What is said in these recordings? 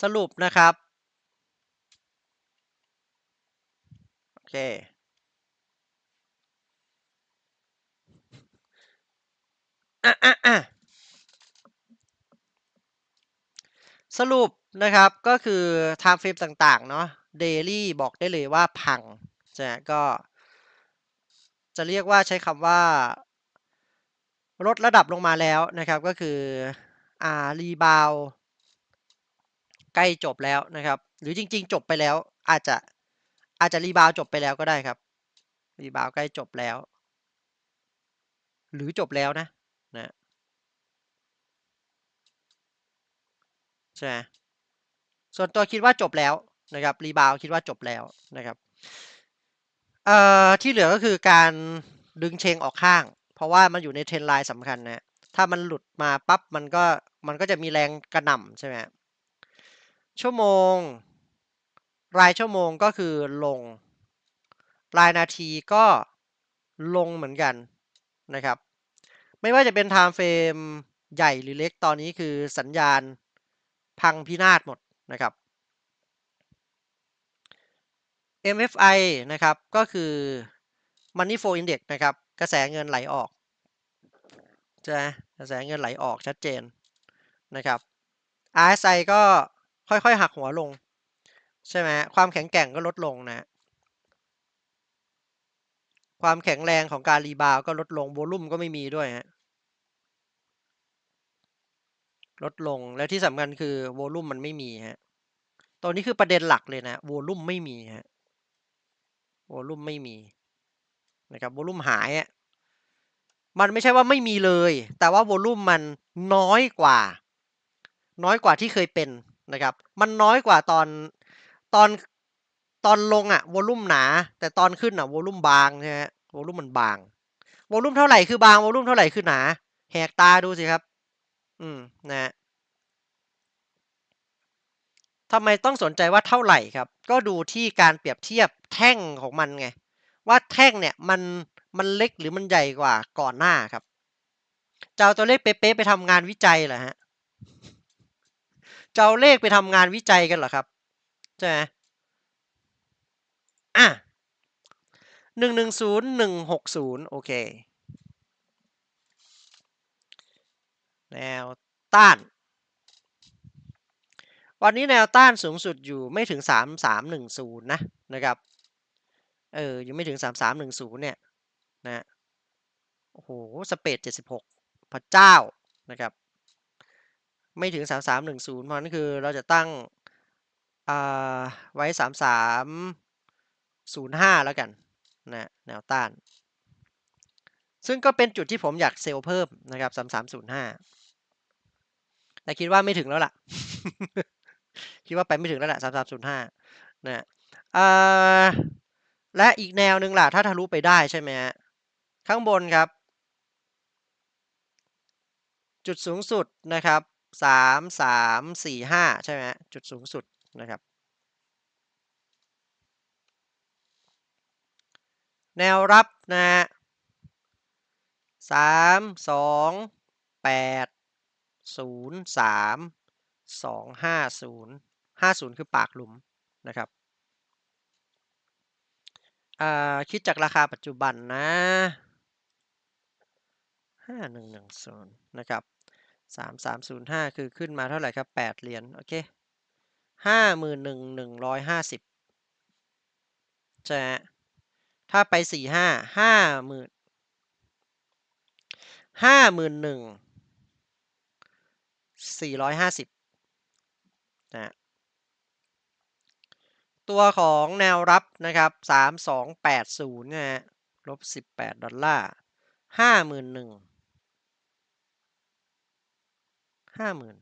สรุปนะครับ โอเค อะอะอะสรุปนะครับก็คือ time frame ต่างๆ เนาะ daily บอกได้เลยว่าพังจะก็จะเรียกว่าใช้คำว่า ลดระดับลงมาแล้วนะครับก็คืออ่ารีบาว ใกล้จบแล้วนะครับ หรือจริง ๆ จบไปแล้ว อาจจะอาจจะรีบาวจบไปแล้วก็ได้ครับ รีบาวใกล้จบแล้ว หรือจบแล้วนะนะใช่ส่วนตัวคิดว่าจบแล้วนะครับรีบาวคิดว่าจบแล้วนะครับเอ่อที่เหลือก็คือการดึงเชงออกข้าง เพราะว่ามันอยู่ในเทรนไลน์สำคัญนะถ้ามันหลุดมาปั๊บมันก็มันก็จะมีแรงกระหน่ำใช่ไหม ชั่วโมง รายชั่วโมงก็คือลง รายนาทีก็ลงเหมือนกันนะครับ ไม่ว่าจะเป็น time frame ใหญ่หรือเล็กตอนนี้คือสัญญาณพังพินาศหมดนะครับ MFI นะครับก็คือ Money Flow Index นะครับ กระแสเงินไหลออกจะกระแสเงินไหลออกชัดเจนนะครับ RSI ก็ ค่อยๆหักหัวลง ใช่ไหมความแข็งแกร่งก็ลดลงนะ ความแข็งแรงของการรีบาวก็ลดลงโวลุ่มก็ไม่มีด้วยฮะลดลงและที่สำคัญคือโวลุ่มมันไม่มีฮะตัวนี้คือประเด็นหลักเลยนะโวลุ่มไม่มีฮะโวลุ่มไม่มีนะครับโวลุ่มหายอะมันไม่ใช่ว่าไม่มีเลย แต่ว่าโวลุ่มมันน้อยกว่า น้อยกว่าที่เคยเป็น นะครับ มันน้อยกว่าตอนตอนตอนลงอะวอลุ่มหนา แต่ตอนขึ้นอะวอลุ่มบางใช่ไหมวอลุ่มมันบางวอลุ่มเท่าไหร่คือบางวอลุ่มเท่าไหร่คือหนาแหกตาดูสิครับ อืมนะทำไมต้องสนใจว่าเท่าไหร่ครับ ก็ดูที่การเปรียบเทียบแท่งของมันไง ว่าแท่งเนี่ยมันมันเล็กหรือมันใหญ่กว่าก่อนหน้าครับจะเอาตัวเลขเป๊ะๆไปทำงานวิจัยเหรอฮะ จะเอาเลขไปทำงานวิจัยกันเหรอครับใช่ไหมอะหนึ่งหนึ่งศูนย์หนึ่งหกศูนย์โอเค แนวต้าน วันนี้แนวต้านสูงสุดอยู่ไม่ถึงสามสามหนึ่งศูนย์นะนะครับ เออ อยู่ไม่ถึงสามสามหนึ่งศูนย์เนี่ยนะ โอ้โห สเปดเจ็ดสิบหกพระเจ้านะครับ ไม่ถึงสามสามหนึ่งศูนย์เพราะนั้นคือเราจะตั้งไว้สามสามศูนย์ห้าแล้วกันนะแนวต้าน ซึ่งก็เป็นจุดที่ผมอยากเซลล์เพิ่มนะครับสามสามศูนย์ห้าแต่คิดว่าไม่ถึงแล้วล่ะ คิดว่าไปไม่ถึงแล้วแหละสามสามศูนย์ห้านะและอีกแนวหนึ่งล่ะ ถ้าทะลุไปได้ใช่ไหมฮะข้างบนครับ จุดสูงสุดนะครับ สามสามสี่ห้าใช่ไหมจุดสูงสุดนะครับ แนวรับนะฮะสามสองแปดศูนย์สามสองห้าศูนย์ห้าศูนย์คือปากหลุมนะครับคิดจากราคาปัจจุบันนะห้าหนึ่งหนึ่งศูนย์นะครับ สามสามศูนย์ห้าคือขึ้นมาเท่าไหร่ครับแปดเหรียญโอเคห้าหมื่นหนึ่งหนึ่งร้อยห้าสิบใช่ถ้าไปสี่ห้าห้าหมื่นห้าหมื่นหนึ่งสี่ร้อยห้าสิบนะตัวของแนวรับนะครับสามสองแปดศูนย์นะฮะลบสิบแปดดอลลาร์ห้าหมื่นหนึ่ง ห้าหมื่น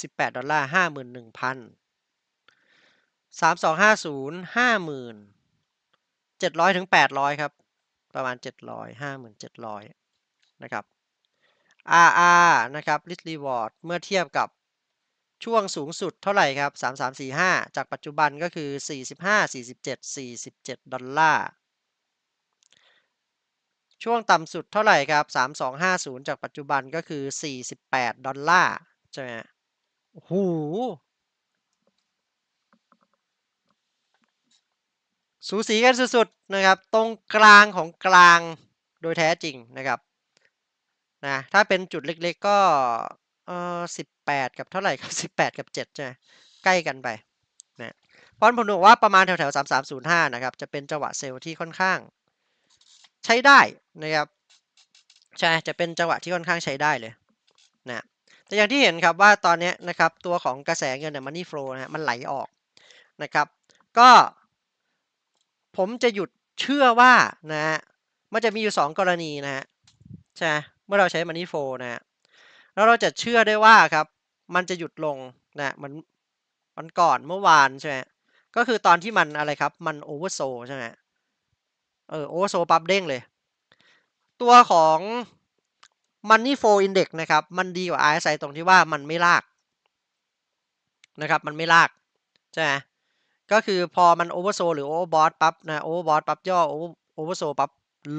สิบแปดดอลลาร์ห้าหมื่นหนึ่งพันสามสองห้าศูนย์ห้าหมื่นเจ็ดร้อยถึงแปดร้อยครับ ประมาณเจ็ดร้อยห้าหมื่นเจ็ดร้อยนะครับ RR นะครับ Risk Reward เมื่อเทียบกับช่วงสูงสุดเท่าไหร่ครับ 3345 จากปัจจุบันก็คือ 45 47 47 ดอลลาร์ ช่วงต่ำสุดเท่าไหร่ครับ 3250 จากปัจจุบันก็คือ 48 ดอลลาร์ ใช่ไหมหูสูสีกันสุดๆนะครับ ตรงกลางของกลางโดยแท้จริงนะครับนะถ้าเป็นจุดเล็กๆก็เออสิบแปดกับเท่าไหร่ครับสิบแปดกับเจ็ดใช่ไหมใกล้กันไปนะเพราะผมบอกว่าประมาณแถวๆสามสามศูนย์ห้านะครับ จะเป็นจังหวะเซลล์ที่ค่อนข้าง ใช้ได้นะครับใช่จะเป็นจังหวะที่ค่อนข้างใช้ได้เลยนะแต่อย่างที่เห็นครับว่าตอนนี้นะครับตัวของกระแสเงินเนี่ย money flow นะมันไหลออกนะครับก็ผมจะหยุดเชื่อว่านะฮะมันจะมีอยู่ 2 กรณีนะฮะใช่เมื่อเราใช้ money flow นะฮะแล้วเราจะเชื่อได้ว่าครับมันจะหยุดลงนะมันมันก่อนเมื่อวานใช่ไหมก็คือตอนที่มันอะไรครับมันโอเวอร์โซใช่ไหม เออโอเวอร์โซปั๊บเด้งเลย ตัวของ Money Flow Index นะครับ มันดีกว่า RSI ตรงที่ว่ามันไม่ลากนะครับ มันไม่ลากใช่ไหมก็คือพอมันโอเวอร์โซหรือโอเวอร์บอทปั๊บนะโอเวอร์บอทปั๊บย่อโอเวอร์โซปั๊บ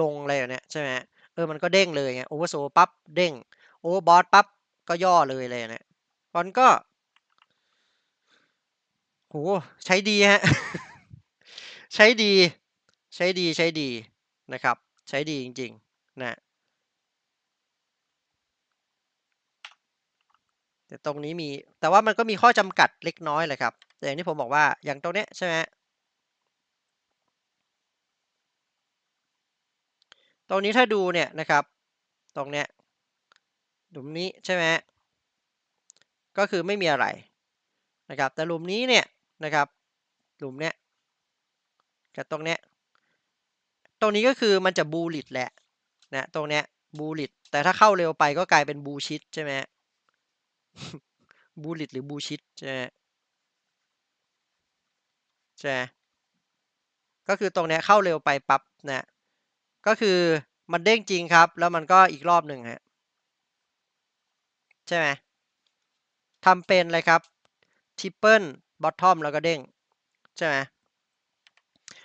ลงอะไรอย่างเนี้ยใช่ไหมเออมันก็เด้งเลยไงโอเวอร์โซปั๊บเด้งโอเวอร์บอทปั๊บก็ย่อเลยอะไรอย่างเนี้ยมันก็โหใช้ดีฮะ ใช้ดี ใช้ดีใช้ดีนะครับ ใช้ดีจริงๆนะแต่ตรงนี้มีแต่ว่ามันก็มีข้อจำกัดเล็กน้อยแหละครับแต่อย่างที่ผมบอกว่าอย่างตรงเนี้ยใช่ไหมตรงนี้ถ้าดูเนี่ยนะครับ ตรงเนี้ยหลุมนี้ใช่ไหมก็คือไม่มีอะไรนะครับ แต่หลุมนี้เนี่ยนะครับ หลุมเนี้ยกับตรงเนี้ย รงนี้ก็คือมันจะบูลิตแหละนะตรงเนี้ยบูลิตแต่ถ้าเข้าเร็วไปก็กลายเป็นบูชิดใช่ไหมบูลิตหรือบูชิดใช่ไหมใช่ก็คือตรงเนี้ยเข้าเร็วไปปั๊บนะก็คือมันเด้งจริงครับ แล้วมันก็อีกรอบหนึ่งฮะใช่ไหมทำเป็นเลยครับทิปเปิลบอททอมแล้วก็เด้งใช่ไหม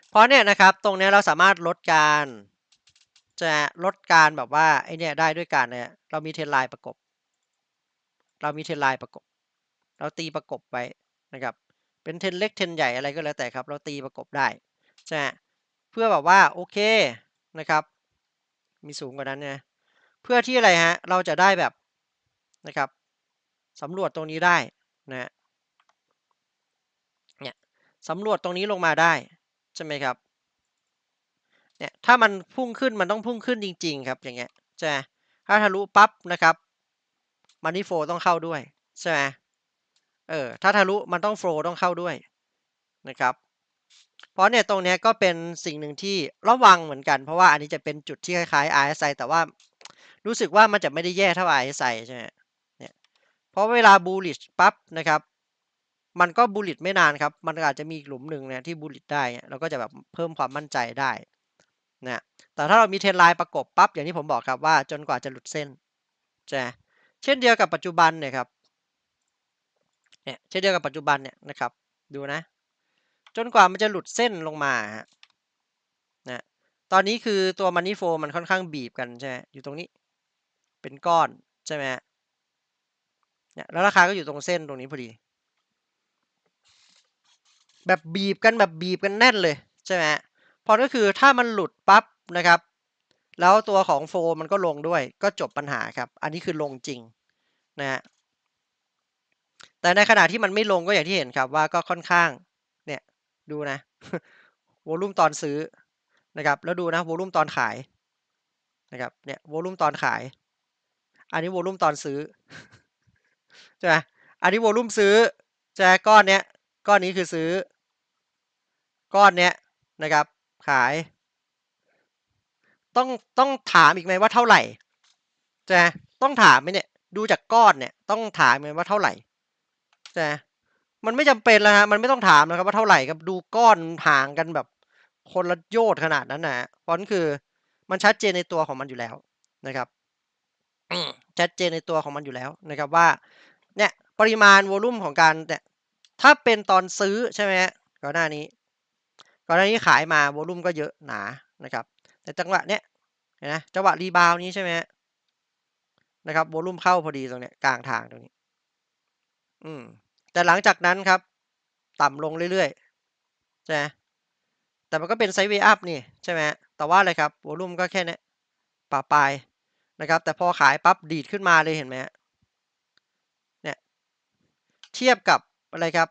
เพราะเนี่ยนะครับตรงนี้เราสามารถลดการจะลดการแบบว่าไอเนี่ยได้ด้วยการเนี่ยเรามีเทนไลน์ประกบ เรามีเทนไลน์ประกบ เราตีประกบไว้นะครับ เป็นเทนเล็กเทนใหญ่อะไรก็แล้วแต่ครับ เราตีประกบได้ใช่เพื่อแบบว่าโอเคนะครับ มีสูงกว่านั้นนะเพื่อที่อะไรฮะเราจะได้แบบนะครับสำรวจตรงนี้ได้นะเนี่ยสำรวจตรงนี้ลงมาได้ ช่ไหมครับเนี่ยถ้ามันพุ่งขึ้นมันต้องพุ่งขึ้นจริง ๆ ครับอย่างเงี้ยใช่ไหมถ้าทะลุปั๊บนะครับมันนี่โฟต้องเข้าด้วยใช่ไหมเออถ้าทะลุมันต้องโฟต้องเข้าด้วยนะครับเพราะเนี่ยตรงนี้ก็เป็นสิ่งหนึ่งที่ระวังเหมือนกัน เพราะว่าอันนี้จะเป็นจุดที่คล้ายๆ RSI แต่ว่ารู้สึกว่ามันจะไม่ได้แย่เท่า RSI ใช่ไหมเนี่ยเพราะเวลา bullish ปั๊บนะครับ มันก็ bullish ไม่นานครับ มันอาจจะมีหลุมหนึ่งเนี่ยที่ bullish ได้เราก็จะแบบเพิ่มความมั่นใจได้นะแต่ถ้าเรามีเทรนไลน์ประกบปั๊บอย่างที่ผมบอกครับว่าจนกว่าจะหลุดเส้นใช่เช่นเดียวกับปัจจุบันเนี่ยครับเนี่ยเช่นเดียวกับปัจจุบันเนี่ยนะครับดูนะ จนกว่ามันจะหลุดเส้นลงมาฮะนะตอนนี้คือตัวมันนี่โฟมันค่อนข้างบีบกันใช่ไหมอยู่ตรงนี้ เป็นก้อนใช่ไหมเนี่ยแล้วราคาก็อยู่ตรงเส้นตรงนี้พอดี แบบบีบกันแบบบีบกันแน่นเลยใช่ไหมพอก็คือถ้ามันหลุดปั๊บนะครับ แล้วตัวของโฟมันก็ลงด้วยก็จบปัญหาครับ อันนี้คือลงจริงนะฮะแต่ในขณะที่มันไม่ลงก็อย่างที่เห็นครับว่าก็ค่อนข้างเนี่ยดูนะวอลุ่มตอนซื้อนะครับ แล้วดูนะวอลุ่มตอนขายนะครับเนี่ยวอลุ่มตอนขาย อันนี้วอลุ่มตอนซื้อใช่ไหมอันนี้วอลุ่มซื้อจะก้อนเนี้ย ก้อนนี้คือซื้อ ก้อนเนี้ยนะครับ ขาย ต้องต้องถามอีกไหมว่าเท่าไหร่จะต้องถามไหมเนี่ย ดูจากก้อนเนี่ย ต้องถามไหมว่าเท่าไหร่จะมันไม่จำเป็นแล้วฮะมันไม่ต้องถามนะครับว่าเท่าไหร่ครับดูก้อนห่างกันแบบคนละโยชน์ขนาดนั้นนะเพราะนั่นคือมันชัดเจนในตัวของมันอยู่แล้วนะครับชัดเจนในตัวของมันอยู่แล้วนะครับว่าเนี่ยปริมาณโวลุ่มของการเนี่ย ถ้าเป็นตอนซื้อใช่ไหมก่อนหน้านี้ ก่อนหน้านี้ขายมาโวลุ่มก็เยอะหนานะครับ แต่จังหวะเนี้ยเห็นไหมจังหวะรีบาวนี้ใช่ไหมนะครับโวลุ่มเข้าพอดีตรงเนี้ยกลางทางตรงนี้ อืม แต่หลังจากนั้นครับ ต่ำลงเรื่อยๆใช่ไหมแต่มันก็เป็นไซด์เวย์อัพนี่ใช่ไหมแต่ว่าอะไรครับวอลุ่มก็แค่เนี้ยปะปลายนะครับ แต่พอขายปั๊บดีดขึ้นมาเลยเห็นไหมเนี่ย เทียบกับ อะไรครับ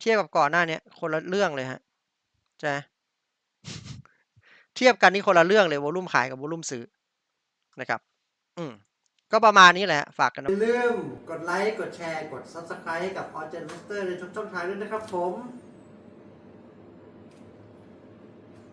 เทียบกับก่อนหน้าเนี้ยคนละเรื่องเลยฮะจะเทียบกันนี่คนละเรื่องเลยวอลุ่มขายกับวอลุ่มซื้อนะครับ อืมก็ประมาณนี้แหละ ฝากกันอย่าลืมกดไลค์ กดแชร์ กด Subscribe กับ a l l g e n m a s t e r ในทุกช่องทางด้วยนะครับผม